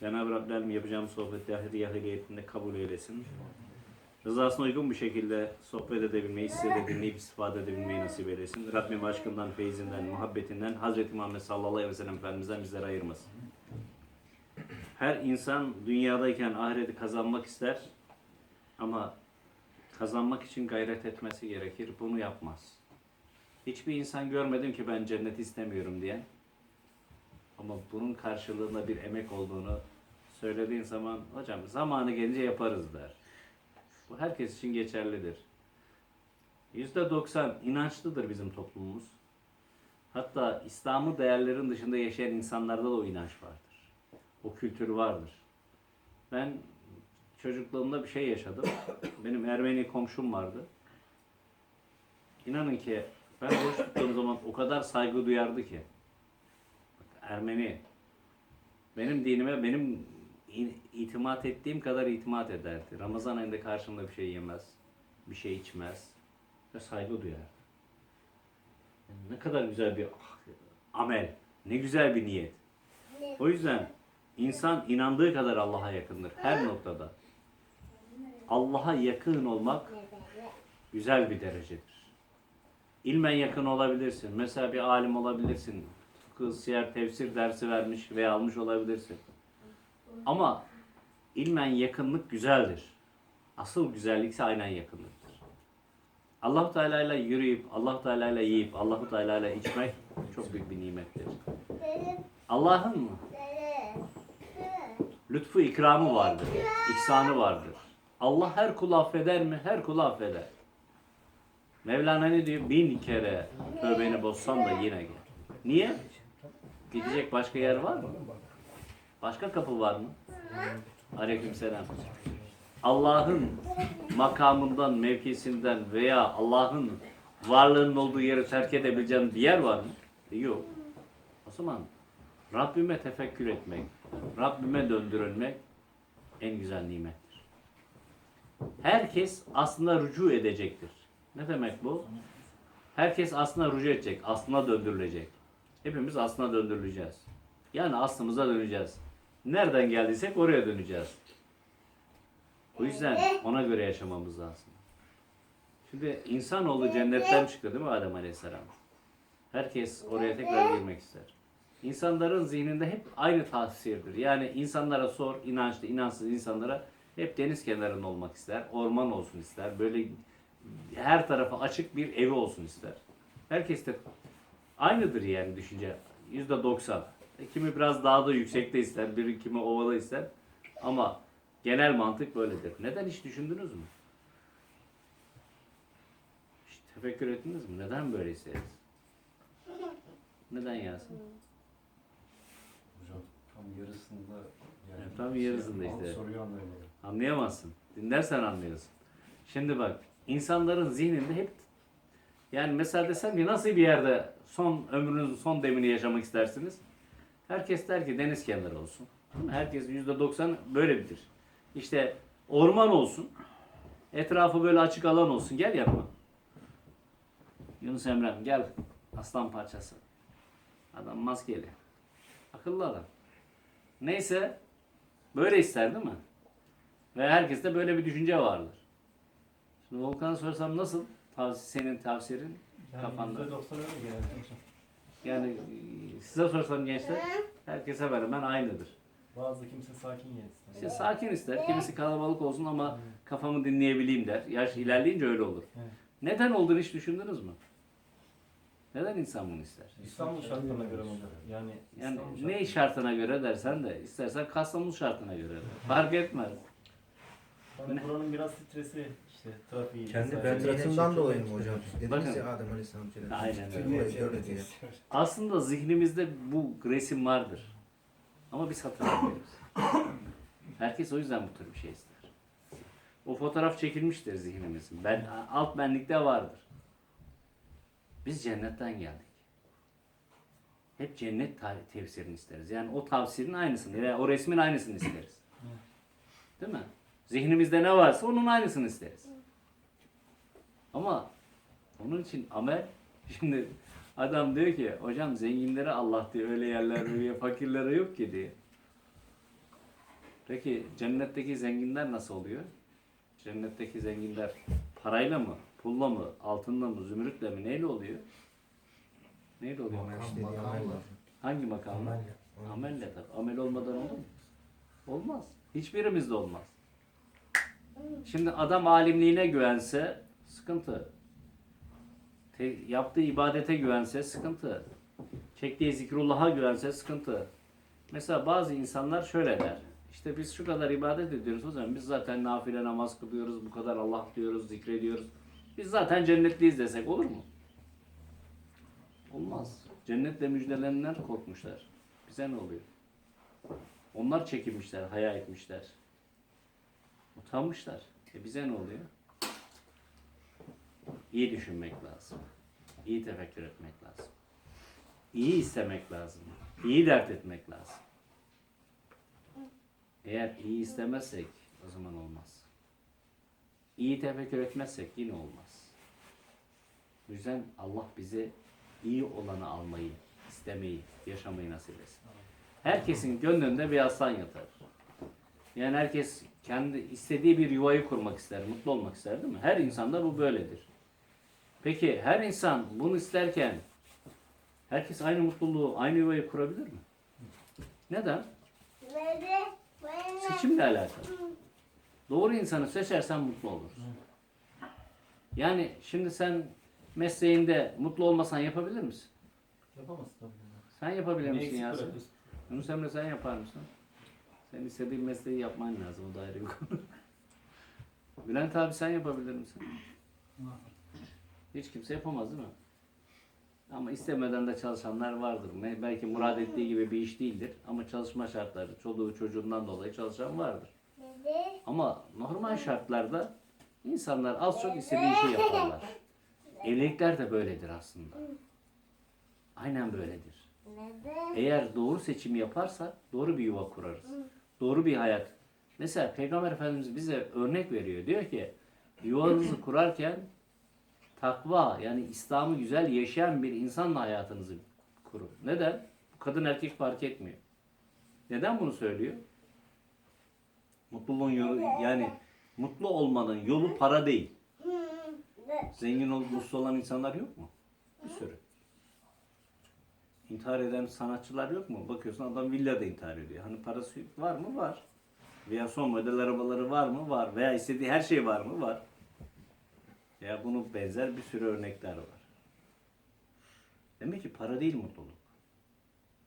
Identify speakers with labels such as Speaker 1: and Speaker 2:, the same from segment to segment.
Speaker 1: Cenab-ı Rabbim yapacağım sohbeti ahir yahiliyetinde kabul eylesin. Rızasına uygun bir şekilde sohbet edebilmeyi, size de dinleyip istifade edebilmeyi nasip eylesin. Rabbim aşkından, feyzinden, muhabbetinden, Hazreti Muhammed sallallahu aleyhi ve sellem Efendimiz'den bizleri ayırmasın. Her insan dünyadayken ahireti kazanmak ister ama kazanmak için gayret etmesi gerekir. Bunu yapmaz. Hiçbir insan görmedim ki ben cenneti istemiyorum diyen. Ama bunun karşılığında bir emek olduğunu söylediğin zaman hocam zamanı gelince yaparız der. Bu herkes için geçerlidir. Yüzde doksan inançlıdır bizim toplumumuz. Hatta İslam'ı değerlerin dışında yaşayan insanlarda da o inanç vardır. O kültür vardır. Ben çocukluğumda bir şey yaşadım. Benim Ermeni komşum vardı. İnanın ki ben oruç tuttuğum zaman o kadar saygı duyardı ki. Ermeni benim dinime benim itimat ettiğim kadar itimat ederdi. Ramazan ayında karşımda bir şey yemez, bir şey içmez ve saygı duyar. Yani ne kadar güzel bir amel, ne güzel bir niyet. O yüzden insan inandığı kadar Allah'a yakındır her noktada. Allah'a yakın olmak güzel bir derecedir. İlmen yakın olabilirsin. Mesela bir alim olabilirsin. Fıkıh, siyer, tefsir dersi vermiş veya almış olabilirsin. Ama ilmen yakınlık güzeldir. Asıl güzellik ise aynen yakınlıktır. Allah Teala ile yürüyüp, Allah Teala ile yiyip, Allah Teala ile içmek çok büyük bir nimettir. Allah'ın mı? Lütfu ikramı vardır. ihsanı vardır. Allah her kulu affeder mi? Her kulu affeder. Mevlana ne diyor? Bin kere tövbeni bozsan da yine gel. Niye? Gidecek başka yer var mı? Başka kapı var mı? Aleykümselam. Allah'ın makamından, mevkisinden veya Allah'ın varlığının olduğu yeri terk edebileceğin bir yer var mı? Yok. O zaman Rabbime tefekkür etmek, Rabbime döndürülmek en güzel nimettir. Herkes aslında rücu edecektir. Ne demek bu? Herkes aslında rücu edecek, aslına döndürülecek. Hepimiz aslına döndürüleceğiz. Yani aslımıza döneceğiz. Nereden geldiysek oraya döneceğiz. O yüzden ona göre yaşamamız lazım. Şimdi insanoğlu cennetten çıktı değil mi Adem Aleyhisselam? Herkes oraya tekrar girmek ister. İnsanların zihninde hep aynı tavsiyedir. Yani insanlara sor, inançlı, inançsız insanlara hep deniz kenarında olmak ister, orman olsun ister, böyle her tarafı açık bir evi olsun ister. Herkes de aynıdır yani düşünce. Yüzde doksan. E, Kimi biraz daha da yüksekte ister, biri kimi ovada ister. Ama genel mantık böyledir. Neden hiç düşündünüz mü? Hiç tefekkür ettiniz mi? Neden böyle isteriz? Neden Yasin?
Speaker 2: Hocam tam yarısında yani
Speaker 1: Evet, tam yarısında
Speaker 2: şey,
Speaker 1: işte.
Speaker 2: Soruyu anlayamadım.
Speaker 1: Anlayamazsın. Dinlersen anlıyorsun. Şimdi bak insanların zihninde hep yani mesela desem ki nasıl bir yerde son ömrünüzün son demini yaşamak istersiniz? Herkes der ki deniz kenarı olsun. Herkes yüzde doksan böyle bilir. İşte orman olsun. Etrafı böyle açık alan olsun. Gel yanıma. Yunus Emre'm gel. Aslan parçası. Adam maskeli. Akıllı adam. Neyse böyle ister değil mi? Ve herkeste böyle bir düşünce vardır. Şimdi Volkan'a sorsam nasıl tavsi senin tavsiyenin kafanda?
Speaker 2: %90 öyle genelde hocam.
Speaker 1: Yani e, size sorsam gençler herkese hemen aynıdır.
Speaker 2: Bazı kimse sakin yer ister.
Speaker 1: İşte sakin ister, kimisi kalabalık olsun ama kafamı dinleyebileyim der. Yaş ilerleyince öyle olur.
Speaker 2: Evet.
Speaker 1: Neden olduğunu hiç düşündünüz mü? Neden insan bunu ister?
Speaker 2: İstanbul şartlarına göre mi? Yani,
Speaker 1: Yani
Speaker 2: İstanbul
Speaker 1: ne şartına göre dersen de istersen Kastamonu şartına göre de. Fark etmez.
Speaker 2: Yani buranın biraz stresi işte trafiği.
Speaker 3: Kendi
Speaker 2: vesaire.
Speaker 3: fıtratından dolayı mı hocam? Dediniz
Speaker 1: Bakın.
Speaker 3: ya Adem Aleyhisselam cennet.
Speaker 1: Aynen öyle. Aslında zihnimizde bu resim vardır. Ama biz hatırlamıyoruz. Herkes o yüzden bu tür bir şey ister. O fotoğraf çekilmiştir zihnimizin. Ben, alt benlikte vardır. Biz cennetten geldik. Hep cennet ta- tefsirini isteriz. Yani o tavsirin aynısını, veya o resmin aynısını isteriz. Değil mi? Zihnimizde ne varsa onun aynısını isteriz. Ama onun için amel, şimdi adam diyor ki, hocam zenginlere Allah diyor, öyle yerler veriyor, fakirlere yok ki diyor. Peki cennetteki zenginler nasıl oluyor? Cennetteki zenginler parayla mı, pulla mı, altınla mı, zümrütle mi, neyle oluyor? Neyle oluyor?
Speaker 2: Makam,
Speaker 3: işte diye
Speaker 2: makam
Speaker 3: amel
Speaker 2: var.
Speaker 3: var.
Speaker 1: Hangi makamla?
Speaker 3: Amel.
Speaker 1: Amelle tabii. Amel olmadan olur mu? Olmaz. Hiçbirimizde olmaz. Şimdi adam alimliğine güvense sıkıntı. Te- yaptığı ibadete güvense sıkıntı. Çektiği zikrullah'a güvense sıkıntı. Mesela bazı insanlar şöyle der. İşte biz şu kadar ibadet ediyoruz o zaman biz zaten nafile namaz kılıyoruz, bu kadar Allah diyoruz, zikrediyoruz. Biz zaten cennetliyiz desek olur mu? Olmaz. Cennetle müjdelenenler korkmuşlar. Bize ne oluyor? Onlar çekinmişler, haya etmişler. Utanmışlar. E bize ne oluyor? İyi düşünmek lazım. İyi tefekkür etmek lazım. İyi istemek lazım. İyi dert etmek lazım. Eğer iyi istemezsek o zaman olmaz. İyi tefekkür etmezsek yine olmaz. O yüzden Allah bize iyi olanı almayı, istemeyi, yaşamayı nasip etsin. Herkesin gönlünde bir aslan yatar. Yani herkes kendi istediği bir yuvayı kurmak ister, mutlu olmak ister değil mi? Her insanda bu böyledir. Peki her insan bunu isterken herkes aynı mutluluğu, aynı yuvayı kurabilir mi? Neden? Seçimle alakalı. Doğru insanı seçersen mutlu olursun. Yani şimdi sen mesleğinde mutlu olmasan yapabilir misin?
Speaker 2: Yapamaz tabii.
Speaker 1: Sen yapabilir
Speaker 2: Ne
Speaker 1: misin Yasin? Yunus Emre sen yapar mısın? Sen istediğin mesleği yapman lazım. O da ayrı bir konu. Bülent abi sen yapabilir misin? Hiç kimse yapamaz değil mi? Ama istemeden de çalışanlar vardır. Belki murad ettiği gibi bir iş değildir. Ama çalışma şartları, çoluğu çocuğundan dolayı çalışan vardır. Ama normal şartlarda insanlar az çok istediği şeyi yaparlar. Evlilikler de böyledir aslında. Aynen böyledir. Eğer doğru seçimi yaparsak doğru bir yuva kurarız. Doğru bir hayat. Mesela Peygamber Efendimiz bize örnek veriyor. Diyor ki yuvanızı kurarken takva yani İslam'ı güzel yaşayan bir insanla hayatınızı kurun. Neden? Kadın erkek fark etmiyor. Neden bunu söylüyor? Mutluluğun yolu yani mutlu olmanın yolu para değil. Zengin olup mutsuz olan insanlar yok mu? Bir sürü. İntihar eden sanatçılar yok mu? Bakıyorsun adam villada intihar ediyor. Hani parası var mı? Var. Veya son model arabaları var mı? Var. Veya istediği her şey var mı? Var. Ya bunu benzer bir sürü örnekler var. Demek ki para değil mutluluk.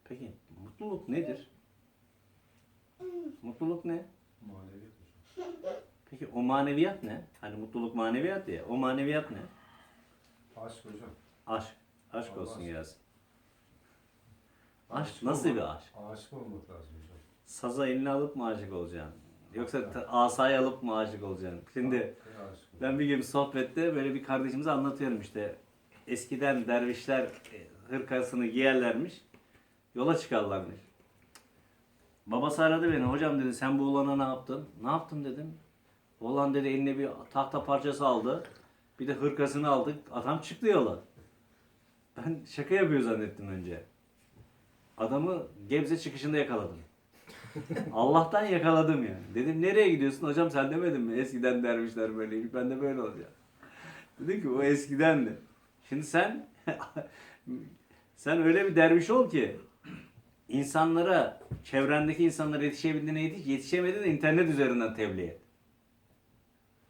Speaker 1: Peki mutluluk nedir? Mutluluk ne?
Speaker 2: Maneviyat.
Speaker 1: Peki o maneviyat ne? Hani mutluluk maneviyat ya. O maneviyat ne?
Speaker 4: Aşk hocam.
Speaker 1: Aşk. Aşk
Speaker 4: Allah
Speaker 1: olsun
Speaker 4: aşkına.
Speaker 1: Yasin. Aşk nasıl bir aşk?
Speaker 4: Aşık olmak lazım hocam.
Speaker 1: Saza elini alıp mı aşık olacaksın? Yoksa ta- asayı alıp mı aşık olacaksın? Şimdi ben bir gün sohbette böyle bir kardeşimize anlatıyorum işte. Eskiden dervişler e, hırkasını giyerlermiş. Yola çıkarlarmış. Babası aradı beni. Hocam dedi sen bu oğlana ne yaptın? Ne yaptım dedim. Oğlan dedi eline bir tahta parçası aldı. Bir de hırkasını aldık. Adam çıktı yola. Ben şaka yapıyor zannettim önce. Adamı Gebze çıkışında yakaladım. Allah'tan yakaladım yani. Dedim nereye gidiyorsun hocam sen demedin mi? Eskiden dervişler böyleymiş. Ben de böyle olacağım. Dedi ki o eskidendi. Şimdi sen sen öyle bir derviş ol ki insanlara, çevrendeki insanlara yetişebildiğine yetiş, yetişemediğine internet üzerinden tebliğ et.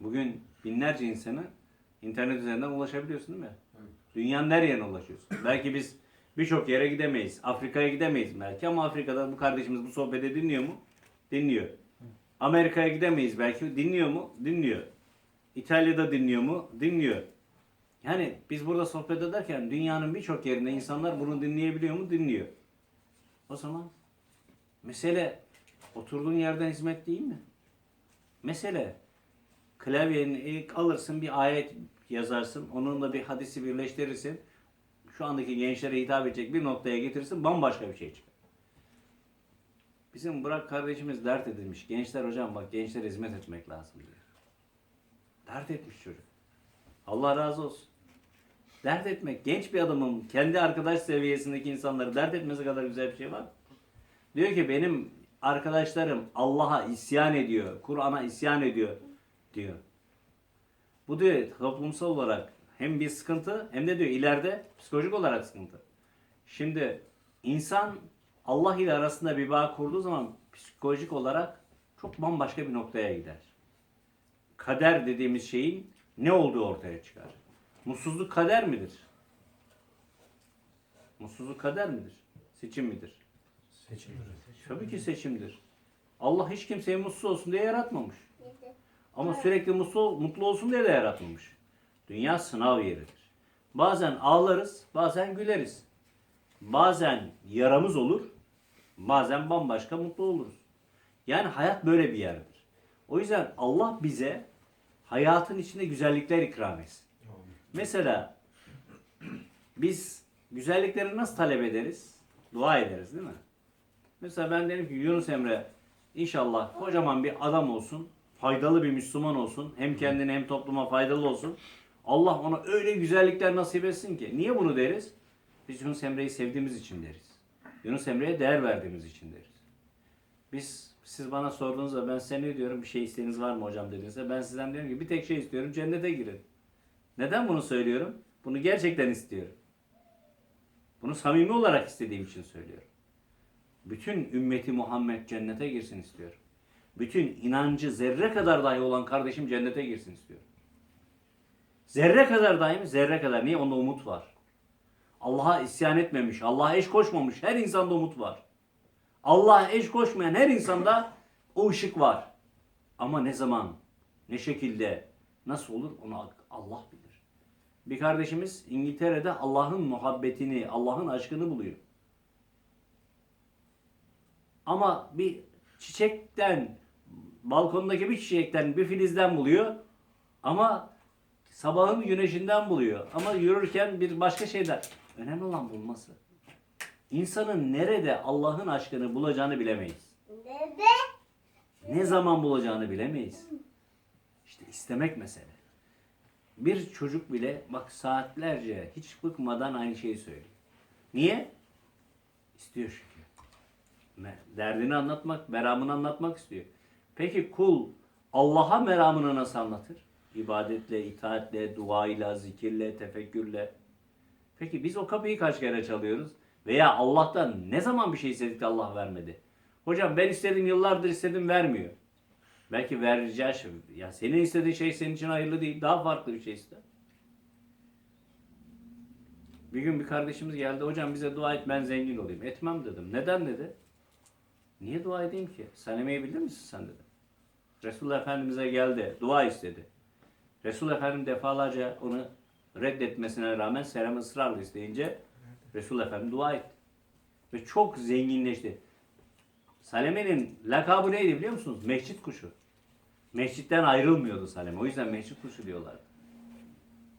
Speaker 1: Bugün binlerce insana internet üzerinden ulaşabiliyorsun değil mi?
Speaker 4: Evet.
Speaker 1: Dünyanın her yerine ulaşıyorsun. belki biz birçok yere gidemeyiz. Afrika'ya gidemeyiz belki ama Afrika'da bu kardeşimiz bu sohbeti dinliyor mu? Dinliyor. Amerika'ya gidemeyiz belki. Dinliyor mu? Dinliyor. İtalya'da dinliyor mu? Dinliyor. Yani biz burada sohbet ederken dünyanın birçok yerinde insanlar bunu dinleyebiliyor mu? Dinliyor. O zaman mesele oturduğun yerden hizmet değil mi? Mesele klavyeni ilk alırsın bir ayet yazarsın. Onunla bir hadisi birleştirirsin. Şu andaki gençlere hitap edecek bir noktaya getirirsin. Bambaşka bir şey çıkar. Bizim Burak kardeşimiz dert edilmiş. Gençler hocam bak gençlere hizmet etmek lazım diyor. Dert etmiş çocuk. Allah razı olsun. Dert etmek. Genç bir adamın kendi arkadaş seviyesindeki insanları dert etmesi kadar güzel bir şey var. Diyor ki benim arkadaşlarım Allah'a isyan ediyor, Kur'an'a isyan ediyor diyor. Bu diyor toplumsal olarak hem bir sıkıntı hem de diyor ileride psikolojik olarak sıkıntı. Şimdi insan Allah ile arasında bir bağ kurduğu zaman psikolojik olarak çok bambaşka bir noktaya gider. Kader dediğimiz şeyin ne olduğu ortaya çıkar. Mutsuzluk kader midir? Mutsuzluk kader midir? Seçim midir?
Speaker 3: Seçimdir.
Speaker 1: Tabii ki seçimdir. Allah hiç kimseyi mutsuz olsun diye yaratmamış. Ama sürekli mutlu, mutlu olsun diye de yaratmamış. Dünya sınav yeridir. Bazen ağlarız, bazen güleriz. Bazen yaramız olur, bazen bambaşka mutlu oluruz. Yani hayat böyle bir yerdir. O yüzden Allah bize hayatın içinde güzellikler ikram etsin. Mesela biz güzellikleri nasıl talep ederiz? Dua ederiz değil mi? Mesela ben dedim ki Yunus Emre inşallah kocaman bir adam olsun, faydalı bir Müslüman olsun, hem kendine hem topluma faydalı olsun. Allah ona öyle güzellikler nasip etsin ki. Niye bunu deriz? Biz Yunus Emre'yi sevdiğimiz için deriz. Yunus Emre'ye değer verdiğimiz için deriz. Biz siz bana sorduğunuzda ben size ne diyorum bir şey isteğiniz var mı hocam dediğinizde ben sizden diyorum ki bir tek şey istiyorum cennete girin. Neden bunu söylüyorum? Bunu gerçekten istiyorum. Bunu samimi olarak istediğim için söylüyorum. Bütün ümmeti Muhammed cennete girsin istiyorum. Bütün inancı zerre kadar dahi olan kardeşim cennete girsin istiyorum. Zerre kadar dahi mi? Zerre kadar. Niye? Onda umut var. Allah'a isyan etmemiş, Allah'a eş koşmamış her insanda umut var. Allah'a eş koşmayan her insanda o ışık var. Ama ne zaman, ne şekilde, nasıl olur onu Allah bilir. Bir kardeşimiz İngiltere'de Allah'ın muhabbetini, Allah'ın aşkını buluyor. Ama bir çiçekten, balkondaki bir çiçekten, bir filizden buluyor. Ama sabahın güneşinden buluyor. Ama yürürken bir başka şeyden. Önemli olan bulması. İnsanın nerede Allah'ın aşkını bulacağını bilemeyiz. Ne zaman bulacağını bilemeyiz. İşte istemek mesele. Bir çocuk bile bak saatlerce hiç bıkmadan aynı şeyi söylüyor. Niye? İstiyor çünkü. Derdini anlatmak, meramını anlatmak istiyor. Peki kul Allah'a meramını nasıl anlatır? İbadetle, itaatle, duayla, zikirle, tefekkürle. Peki biz o kapıyı kaç kere çalıyoruz? Veya Allah'tan ne zaman bir şey istedik de Allah vermedi? Hocam ben istedim yıllardır istedim vermiyor. Belki vereceği şey. Ya senin istediğin şey senin için hayırlı değil. Daha farklı bir şey iste. Bir gün bir kardeşimiz geldi. Hocam bize dua et ben zengin olayım. Etmem dedim. Neden dedi. Niye dua edeyim ki? Sanemeyi bilir misin sen dedi. Resulullah Efendimiz'e geldi. Dua istedi. Resul Efendim defalarca onu reddetmesine rağmen Serem ısrarla isteyince Resul Efendim dua etti. Ve çok zenginleşti. Saleme'nin lakabı neydi biliyor musunuz? Mescit kuşu. Mescitten ayrılmıyordu Saleme. O yüzden mescit kuşu diyorlardı.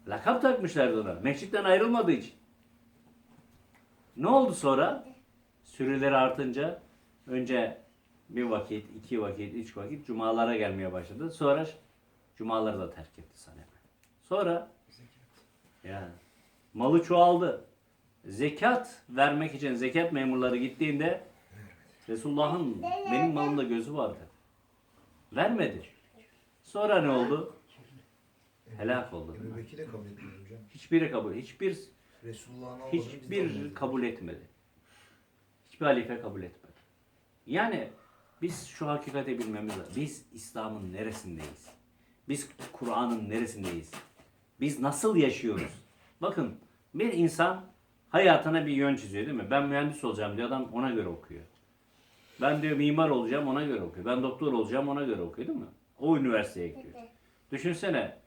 Speaker 1: Lakap takmışlardı ona. Mescitten ayrılmadığı için. Ne oldu sonra? Sürüleri artınca önce bir vakit, iki vakit, üç vakit cumalara gelmeye başladı. Sonra cumaları da terk etti Saleme. Sonra yani malı çoğaldı. Zekat vermek için zekat memurları gittiğinde Resulullah'ın benim malımda gözü vardı. Vermedi. Sonra ne oldu? Helak oldu.
Speaker 3: Ebu Bekir de kabul hocam.
Speaker 1: Hiçbiri kabul, hiçbir
Speaker 3: Resulullah'ın
Speaker 1: hiçbir kabul etmedi. Hiçbir halife kabul etmedi. Yani biz şu hakikati bilmemiz lazım. Biz İslam'ın neresindeyiz? Biz Kur'an'ın neresindeyiz? Biz nasıl yaşıyoruz? Bakın bir insan hayatına bir yön çiziyor değil mi? Ben mühendis olacağım diyor adam ona göre okuyor. Ben diyor mimar olacağım ona göre okuyor. Ben doktor olacağım ona göre okuyor değil mi? O üniversiteye gidiyor. Düşünsene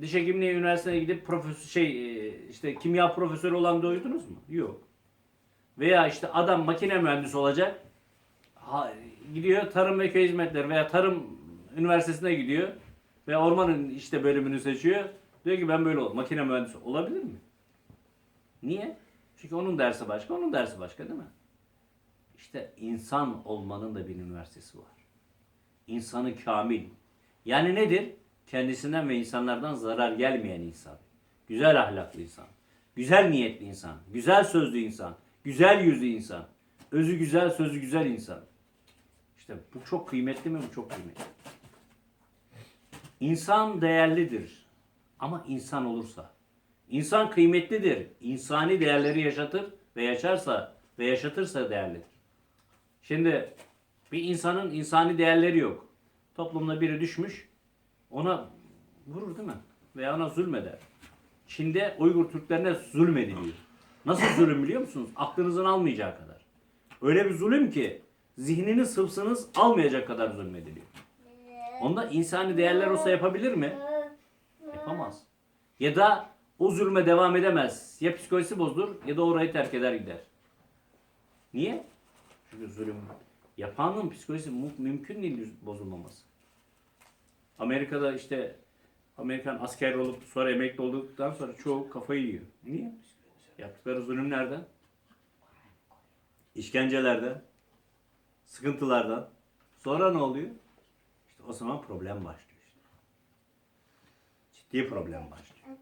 Speaker 1: diş hekimliği üniversiteye gidip profesör şey e, işte kimya profesörü olan duydunuz mu? Yok. Veya işte adam makine mühendisi olacak. Ha, gidiyor tarım ve köy hizmetleri veya tarım üniversitesine gidiyor ve ormanın işte bölümünü seçiyor. Diyor ki ben böyle ol. Makine mühendisi olabilir mi? Niye? Çünkü onun dersi başka, onun dersi başka değil mi? İşte insan olmanın da bir üniversitesi var. İnsanı kamil. Yani nedir? Kendisinden ve insanlardan zarar gelmeyen insan. Güzel ahlaklı insan. Güzel niyetli insan. Güzel sözlü insan. Güzel yüzlü insan. Özü güzel, sözü güzel insan. İşte bu çok kıymetli mi? Bu çok kıymetli. İnsan değerlidir. Ama insan olursa. İnsan kıymetlidir. İnsani değerleri yaşatır ve yaşarsa ve yaşatırsa değerlidir. Şimdi bir insanın insani değerleri yok. Toplumda biri düşmüş, ona vurur değil mi? Veya ona zulmeder. Çin'de Uygur Türklerine zulmediliyor. Nasıl zulüm biliyor musunuz? Aklınızın almayacağı kadar. Öyle bir zulüm ki zihniniz sıvsınız almayacak kadar zulmediliyor. Onda insani değerler olsa yapabilir mi? Yapamaz. Ya da o zulme devam edemez. Ya psikolojisi bozulur ya da orayı terk eder gider. Niye? Çünkü zulüm yapanın psikolojisi mümkün değil bozulmaması. Amerika'da işte Amerikan asker olup sonra emekli olduktan sonra çoğu kafayı yiyor. Niye? Yaptıkları zulümlerden, işkencelerden, sıkıntılardan. Sonra ne oluyor? O zaman problem başlıyor işte. Ciddi problem başlıyor.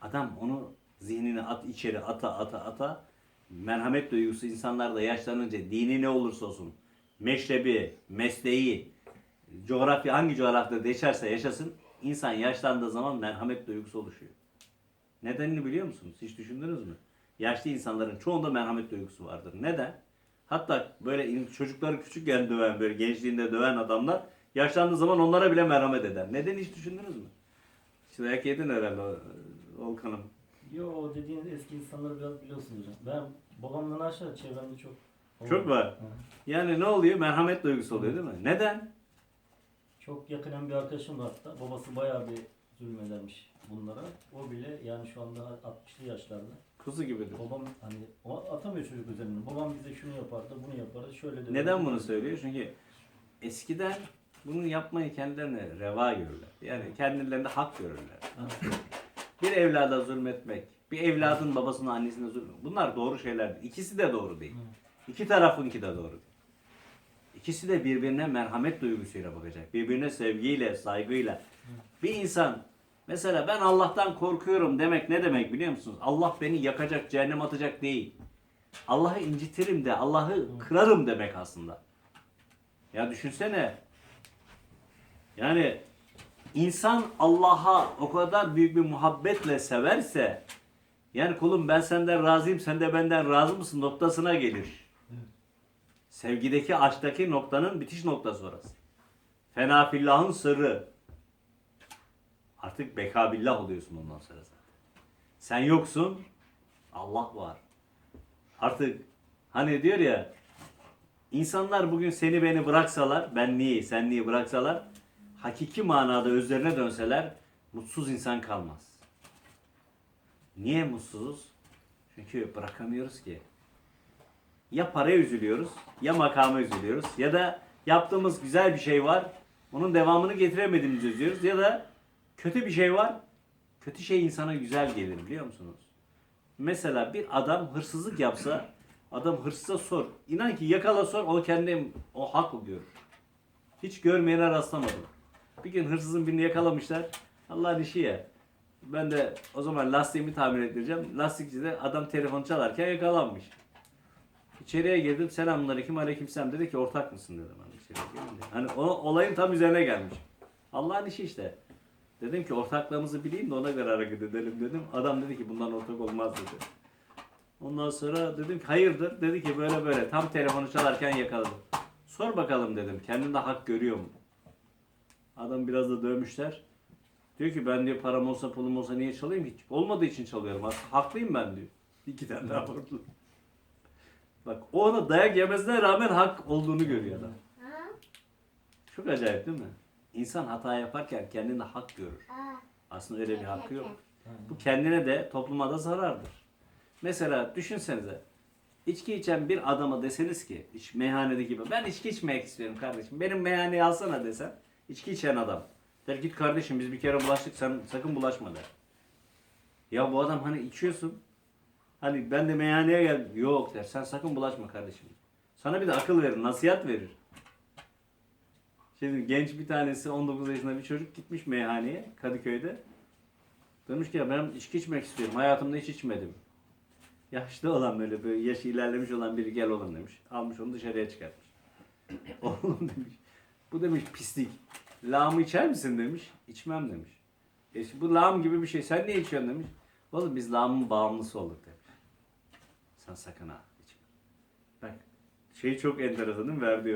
Speaker 1: Adam onu zihnine at içeri ata ata ata merhamet duygusu insanlarda yaşlanınca dini ne olursa olsun meşrebi, mesleği, coğrafya hangi coğrafyada yaşarsa yaşasın insan yaşlandığı zaman merhamet duygusu oluşuyor. Nedenini biliyor musunuz? Hiç düşündünüz mü? Yaşlı insanların çoğunda merhamet duygusu vardır. Neden? Hatta böyle çocukları küçükken döven, böyle gençliğinde döven adamlar yaşlandığı zaman onlara bile merhamet eder. Neden hiç düşündünüz mü? İşte dayak yedin herhalde Volkan'ım.
Speaker 2: Yo o dediğiniz eski insanları biraz biliyorsunuz hocam. Ben babamdan aşağı çevremde çok
Speaker 1: Çok var.
Speaker 2: Hı.
Speaker 1: Yani ne oluyor? Merhamet duygusu oluyor değil mi? Neden?
Speaker 2: Çok yakınen bir arkadaşım var hatta. Babası bayağı bir zulmedermiş bunlara. O bile yani şu anda 60'lı yaşlarda.
Speaker 1: Kuzu gibidir.
Speaker 2: Babam hani o atamıyor çocuk üzerinden. Babam bize şunu yapardı, bunu yapardı, şöyle de.
Speaker 1: Neden bunu söylüyor? Çünkü eskiden bunu yapmayı kendilerine reva görürler. Yani kendilerinde hak görürler. Bir evlada zulmetmek, bir evladın babasına annesine zulmetmek. Bunlar doğru şeyler. değil. İkisi de doğru değil. İki tarafınki de doğru değil. İkisi de birbirine merhamet duygusuyla bakacak. Birbirine sevgiyle, saygıyla. Bir insan mesela ben Allah'tan korkuyorum demek ne demek biliyor musunuz? Allah beni yakacak, cehennem atacak değil. Allah'ı incitirim de, Allah'ı kırarım demek aslında. Ya düşünsene. Yani insan Allah'a o kadar büyük bir muhabbetle severse yani kulum ben senden razıyım sen de benden razı mısın noktasına gelir. Sevgideki aşktaki noktanın bitiş noktası orası. Fena fillahın sırrı. Artık beka billah oluyorsun ondan sonra zaten. Sen yoksun Allah var. Artık hani diyor ya insanlar bugün seni beni bıraksalar ben niye sen niye bıraksalar hakiki manada özlerine dönseler mutsuz insan kalmaz. Niye mutsuzuz? Çünkü bırakamıyoruz ki. Ya paraya üzülüyoruz, ya makama üzülüyoruz, ya da yaptığımız güzel bir şey var, onun devamını getiremediğimizi üzülüyoruz, ya da kötü bir şey var, kötü şey insana güzel gelir biliyor musunuz? Mesela bir adam hırsızlık yapsa, adam hırsıza sor. İnan ki yakala sor, o kendi o hak görür. Hiç görmeyene rastlamadım. Bir gün hırsızın birini yakalamışlar. Allah'ın işi ya. Ben de o zaman lastiğimi tamir ettireceğim. Lastikçide adam telefon çalarken yakalanmış. İçeriye girdim. Selamünaleyküm aleykümselam dedi ki ortak mısın dedim. Hani, hani o olayın tam üzerine gelmiş. Allah'ın işi işte. Dedim ki ortaklığımızı bileyim de ona göre hareket edelim dedim. Adam dedi ki bundan ortak olmaz dedi. Ondan sonra dedim ki hayırdır? Dedi ki böyle böyle. Tam telefonu çalarken yakaladım. Sor bakalım dedim. Kendinde hak görüyor mu? Adam biraz da dövmüşler. Diyor ki ben diyor param olsa pulum olsa niye çalayım ki? Olmadığı için çalıyorum. Aslında haklıyım ben diyor. İki tane daha vurdu. Bak o ona dayak yemesine rağmen hak olduğunu görüyor adam. Çok acayip değil mi? İnsan hata yaparken kendinde hak görür. Aslında öyle bir hakkı yok. Bu kendine de topluma da zarardır. Mesela düşünsenize. İçki içen bir adama deseniz ki iç meyhanedeki gibi ben içki içmek istiyorum kardeşim. Benim meyhaneye alsana desen içki içen adam. Der git kardeşim biz bir kere bulaştık sen sakın bulaşma der. Ya bu adam hani içiyorsun. Hani ben de meyhaneye gel. Yok der sen sakın bulaşma kardeşim. Sana bir de akıl verir, nasihat verir. Şimdi genç bir tanesi 19 yaşında bir çocuk gitmiş meyhaneye Kadıköy'de. Demiş ki ya ben içki içmek istiyorum. Hayatımda hiç içmedim. Yaşlı olan böyle böyle yaşı ilerlemiş olan biri gel oğlum demiş. Almış onu dışarıya çıkartmış. Oğlum demiş. Bu demiş pislik. Lağımı içer misin demiş. İçmem demiş. E şimdi bu lağım gibi bir şey. Sen niye içiyorsun demiş. Oğlum biz lağımın bağımlısı olduk demiş. Sen sakın ha içme. Bak şey çok enteresan değil mi? Verdiği